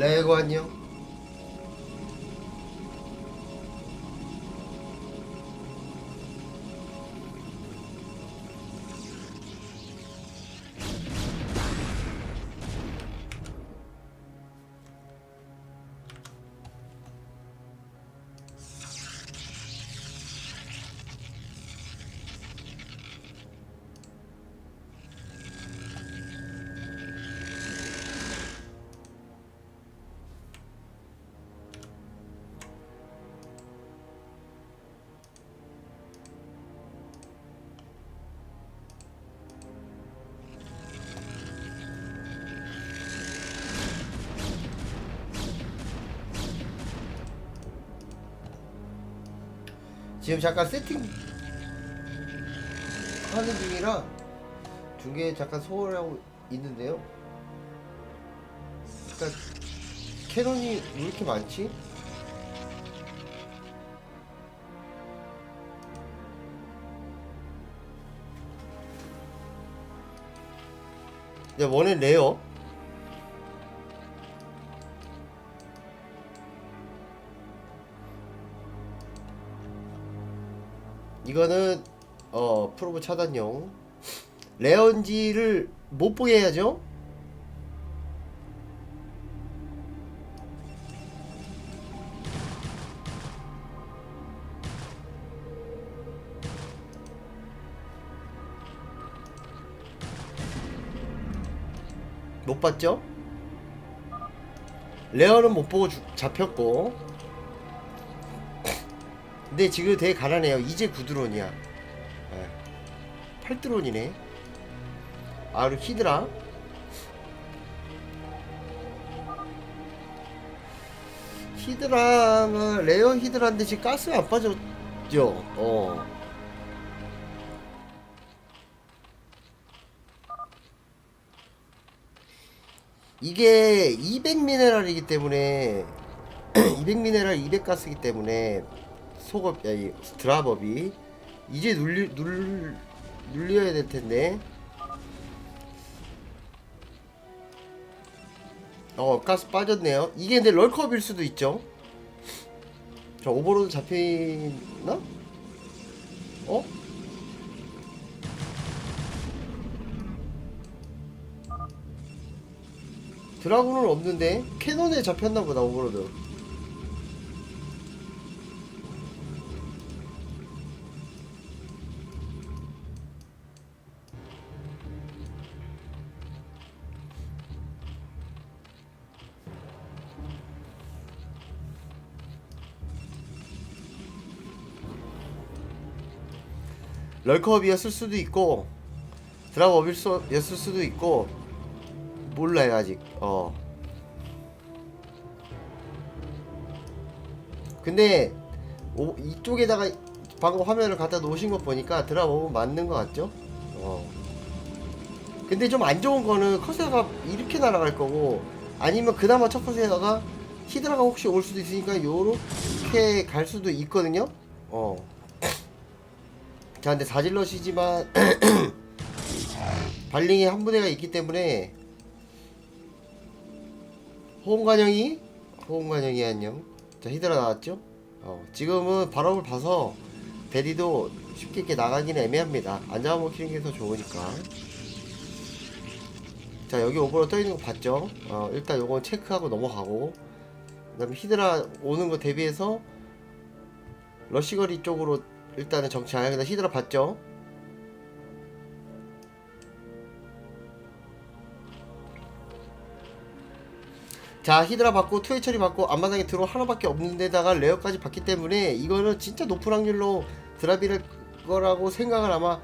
레고 안 지금 잠깐 세팅 하는 중이라 중계에 잠깐 소홀하고 있는데요. 그러니까 캐논이 왜 이렇게 많지? 야, 원래 레어. 이거는 어 프로브 차단용 레언지를 못 보게 해야죠. 못 봤죠? 레어는 못 보고 주- 잡혔고 근데 지금 되게 가난해요. 이제 9드론이야. 8드론이네. 아 그리고 히드라. 히드라가 레어 히드라인데 지금 가스가 안 빠졌죠. 어. 이게 200 미네랄이기 때문에 200 미네랄 200 가스이기 때문에 속업 야이 드랍업이 이제 눌리 눌 눌려야 될 텐데. 어 가스 빠졌네요. 이게 근데 럴컵일 수도 있죠? 자 오버로드 잡히나? 어? 드라군은 없는데 캐논에 잡혔나 보다 오버로드 럴컵이었을 수도 있고 드랍업이었을 수도 있고 몰라요 아직. 어. 근데 오, 이쪽에다가 방금 화면을 갖다 놓으신 거 보니까 드랍업은 맞는 것 같죠? 어. 근데 좀 안 좋은 거는 커세어가 이렇게 날아갈 거고 아니면 그나마 첫 커세어가 히드라가 혹시 올 수도 있으니까 요렇게 갈 수도 있거든요? 어 자, 근데 사질럿이지만 발링에 한 부대가 있기 때문에 호응관영이 호응관영이 안녕. 자, 히드라 나왔죠? 어, 지금은 발업을 봐서 대리도 쉽게 이렇게 나가기는 애매합니다. 안 잡아먹히는 게 더 좋으니까. 자, 여기 오버로 떠 있는 거 봤죠? 어, 일단 요건 체크하고 넘어가고. 그 다음에 히드라 오는 거 대비해서 러시거리 쪽으로 일단은 정찰. 그다음 히드라 봤죠? 자 히드라 받고 투웨이 처리 받고 앞마당에 들어 하나밖에 없는 데다가 레어까지 받기 때문에 이거는 진짜 높은 확률로 드랍일 거라고 생각을 아마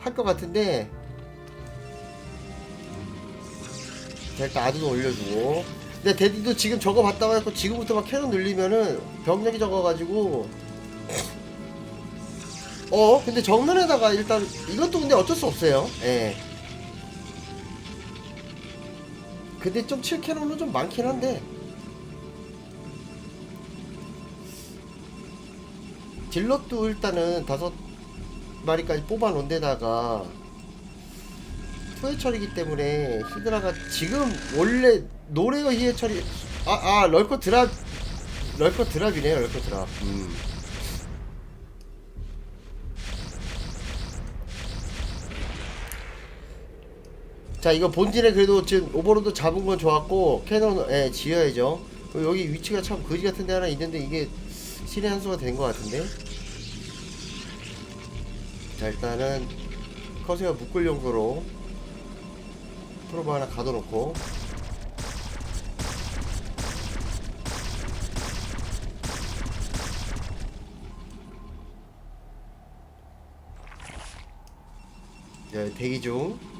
할 것 같은데 자 일단 아두도 올려주고 근데 데디도 지금 저거 봤다고 해서 지금부터 막 캐논 늘리면은 병력이 적어가지고 어 근데 정면에다가 일단 이것도 근데 어쩔 수 없어요 예 근데 좀 7캐논은 좀 많긴 한데 딜럿도 일단은 다섯 마리까지 뽑아 놓은 데다가 투해철이기 때문에 히드라가 지금 원래 노레어 히해철이 아, 아, 럴커 드랍, 럴커 드랍이네요, 럴커 드랍. 음. 자, 이거 본진에 그래도 지금 오버로드 잡은 건 좋았고, 캐논, 예, 지어야죠. 여기 위치가 참 거지 같은 데 하나 있는데, 이게 신의 한 수가 된 것 같은데. 자, 일단은, 커세어 묶을 용도로, 프로브 하나 가둬놓고, 네, 대기 중.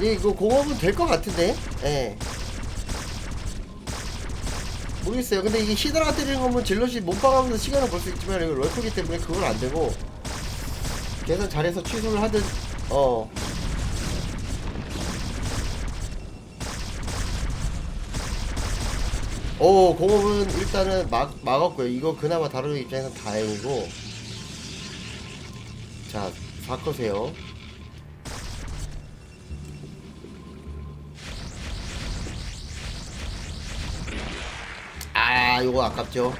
이거 공업은 될 것 같은데, 예. 모르겠어요. 근데 이게 히드라 때리는 거면 질럿이 몸빵하면서 시간을 벌 수 있지만 이거 럴커기 때문에 그건 안 되고 계산 잘해서 취소를 하든 어. 오 공업은 일단은 막 막았고요. 이거 그나마 다루는 입장에서 다행이고 자 바꾸세요. 아 요거 아깝죠.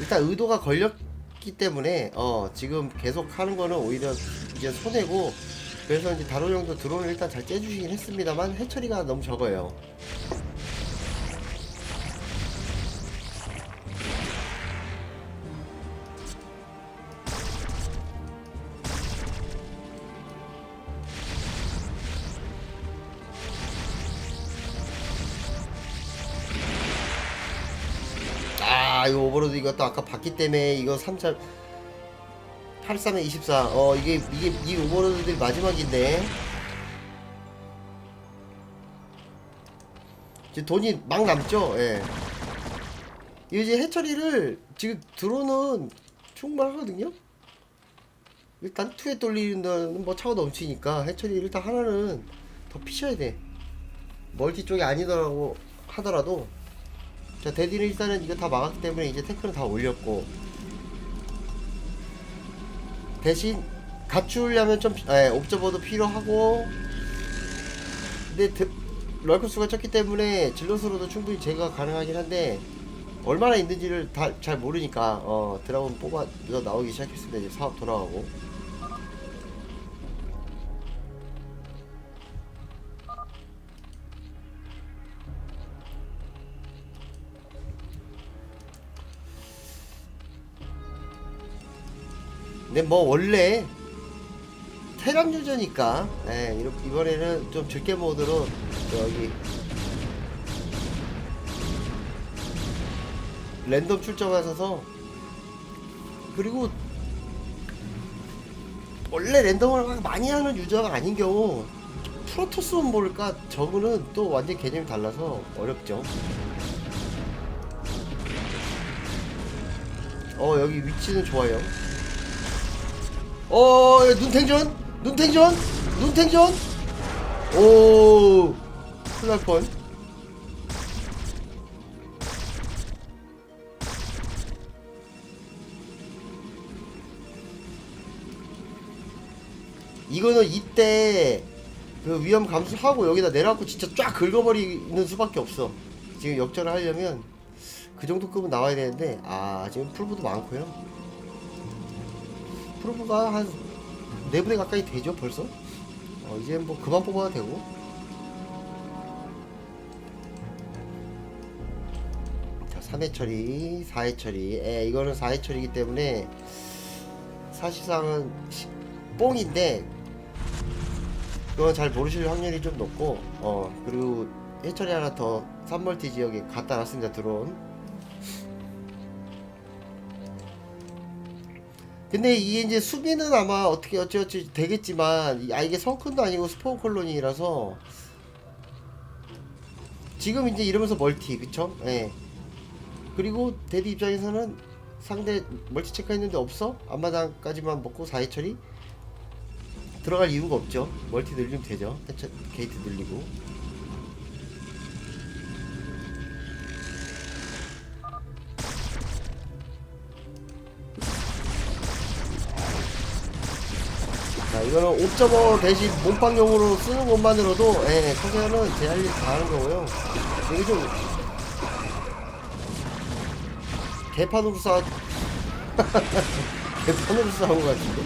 일단 의도가 걸렸기 때문에 어 지금 계속 하는 거는 오히려 이제 손해고 그래서 이제 다로 형도 드론을 일단 잘 째주시긴 했습니다만 해처리가 너무 적어요. 이것도 아까 봤기 때문에 이거 3차 83에 24. 어 이게 이게 이 오버로드들이 마지막인데. 이제 돈이 막 남죠. 예. 이제 해처리를 지금 드론은 충분하거든요. 일단 투에 돌리는 뭐 차가 넘치니까 해처리 일단 하나는 더 피셔야 돼. 멀티 쪽이 아니더라고 하더라도 자 데디는 일단은 이거 다 막았기 때문에 이제 태클은 다 올렸고. 대신 갖추려면 좀 예, 옵저버도 필요하고. 근데 드, 럴크 수가 적기 때문에 질럿으로도 충분히 제거가 가능하긴 한데 얼마나 있는지를 다 잘 모르니까 어 드라곤 뽑아 나오기 시작했습니다. 이제 사업 돌아가고 뭐 원래 테란 유저니까 예, 이렇게 이번에는 좀 즐게 모드로 여기 랜덤 출정하셔서 그리고 원래 랜덤을 막 많이 하는 유저가 아닌 경우 프로토스만 모를까 저거는 또 완전 개념이 달라서 어렵죠. 어 여기 위치는 좋아요. 어, 예, 눈탱전? 눈탱전? 눈탱전? 오, 큰일 날 뻔. 이거는 이때 그 위험 감수하고 여기다 내려갖고 진짜 쫙 긁어버리는 수밖에 없어. 지금 역전을 하려면 그 정도 급은 나와야 되는데, 아, 지금 풀부도 많고요. 프로브가 한 4분의 가까이 되죠 벌써? 어, 이제 뭐 그만 뽑아도 되고. 자 3회 처리 4회 처리. 에 이거는 4회 처리이기 때문에 사실상은 시- 뽕인데 그건 잘 모르실 확률이 좀 높고 어 그리고 해처리 하나 더 3멀티 지역에 갖다 놨습니다 드론 근데 이게 이제 수비는 아마 어떻게 어찌어찌 되겠지만 이- 아 이게 성큰도 아니고 스포 콜로니라서 지금 이제 이러면서 멀티 그쵸? 예. 그리고 데디 입장에서는 상대 멀티 체크했는데 없어? 앞마당까지만 먹고 4회 처리 들어갈 이유가 없죠 멀티 늘리면 되죠 게이트 늘리고 이거는 옵저버 대신 몸빵용으로 쓰는 것만으로도 예, 커세어는 제할 일 다 하는 거고요. 이게 좀 개판으로 싸 개판으로 싸운 것 같은데.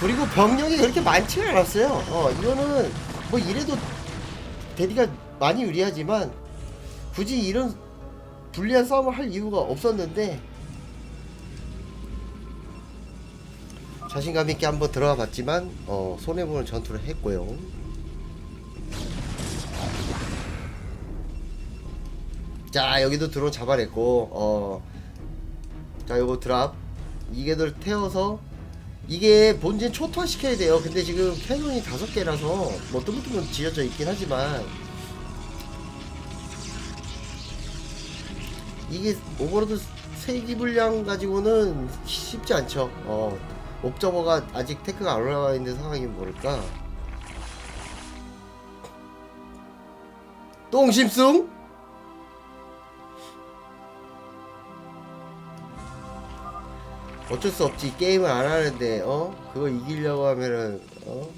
그리고 병력이 그렇게 많지는 않았어요. 어, 이거는 뭐 이래도 데디가 많이 유리하지만 굳이 이런 불리한 싸움을 할 이유가 없었는데 자신감 있게 한번 들어가 봤지만 어, 손해보는 전투를 했고요. 자 여기도 드론 잡아냈고 어, 자 요거 드랍 이게들 태워서 이게 본진 초토화 시켜야 돼요. 근데 지금 캐논이 다섯 개라서 뭐 뚜문뚜문 지어져 있긴 하지만 이게 오버로드 세기 분량 가지고는 쉽지 않죠. 어, 옵저버가 아직 테크가 안 올라가 있는 상황이면 모를까. 똥심숭? 어쩔 수 없지 게임을 안 하는데 어 그거 이기려고 하면은 어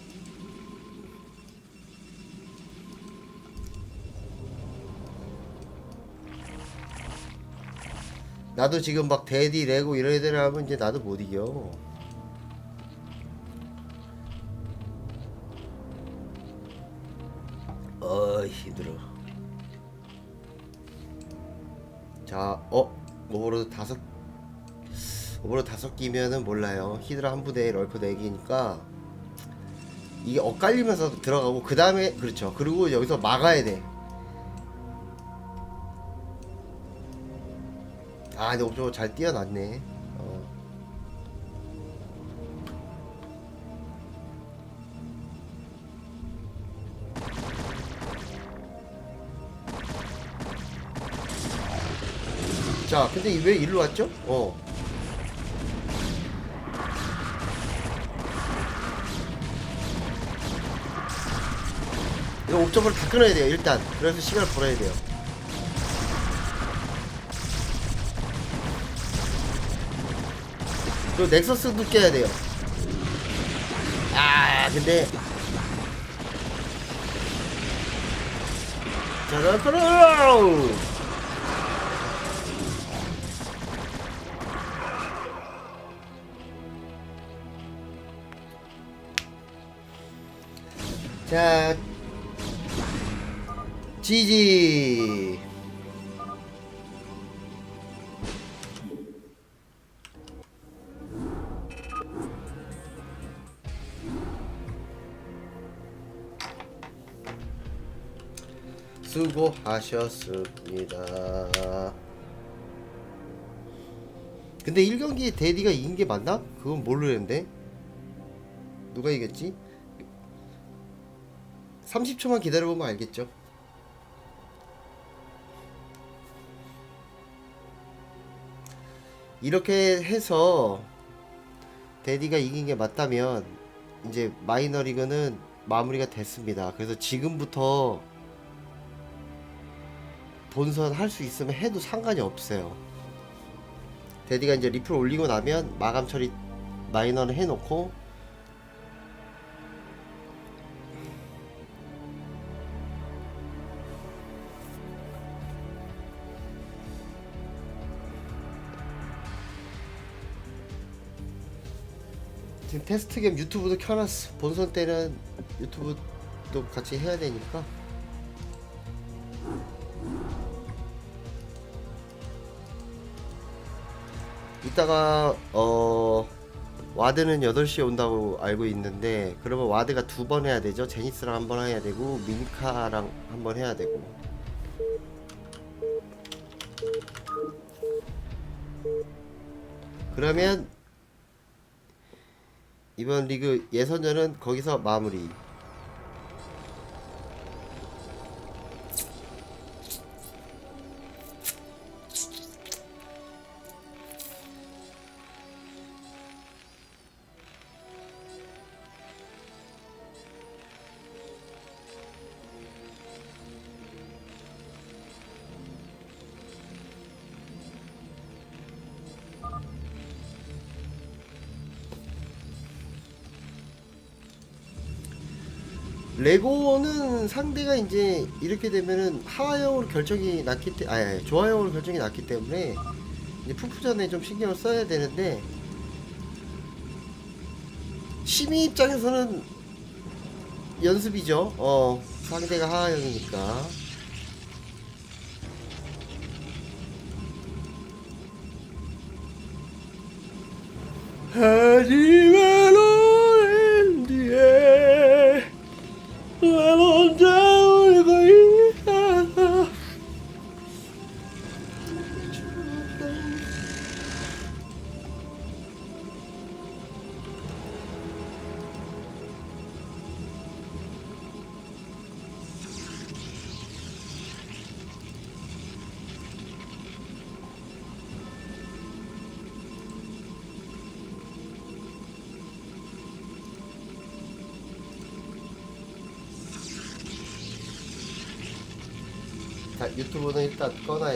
나도 지금 막 데디 레고 이런 애들 하면 이제 나도 못 이겨 어 힘들어 자 어? 오버로드 다섯 오버로 다섯 끼면은 몰라요. 히드라 한 부대에 럴프 네 개니까 이게 엇갈리면서 들어가고 그 다음에 그렇죠. 그리고 여기서 막아야 돼. 아, 근데 옵저버 잘 뛰어났네. 어. 자, 근데 왜 일로 왔죠? 어. 이거 옵저버를 다 끊어야 돼요 일단 그래서 시간을 벌어야 돼요 그리고 넥서스도 깨야 돼요. 아 근데. 끌어 자 지지 수고하셨습니다. 근데 1경기에 데디가 이긴 게 맞나? 그건 모르는데. 누가 이겼지? 30초만 기다려보면 알겠죠. 이렇게 해서 데디가 이긴 게 맞다면 이제 마이너리그는 마무리가 됐습니다. 그래서 지금부터 본선 할 수 있으면 해도 상관이 없어요. 데디가 이제 리플 올리고 나면 마감 처리 마이너는 해놓고 지금 테스트 겸 유튜브도 켜놨어. 본선 때는 유튜브도 같이 해야 되니까. 이따가 어 와드는 8시에 온다고 알고 있는데 그러면 와드가 두 번 해야 되죠. 제니스랑 한 번 해야 되고 민카랑 한 번 해야 되고. 그러면 이번 리그 예선전은 거기서 마무리. 레고는 상대가 이제 이렇게 되면은 하하형으로 결정이 났기 때, 아니, 조하형으로 결정이 났기 때문에 이제 푸푸전에 좀 신경을 써야 되는데 시민 입장에서는 연습이죠. 어 상대가 하하형이니까. 하지만 자 유튜브는 일단 꺼놔야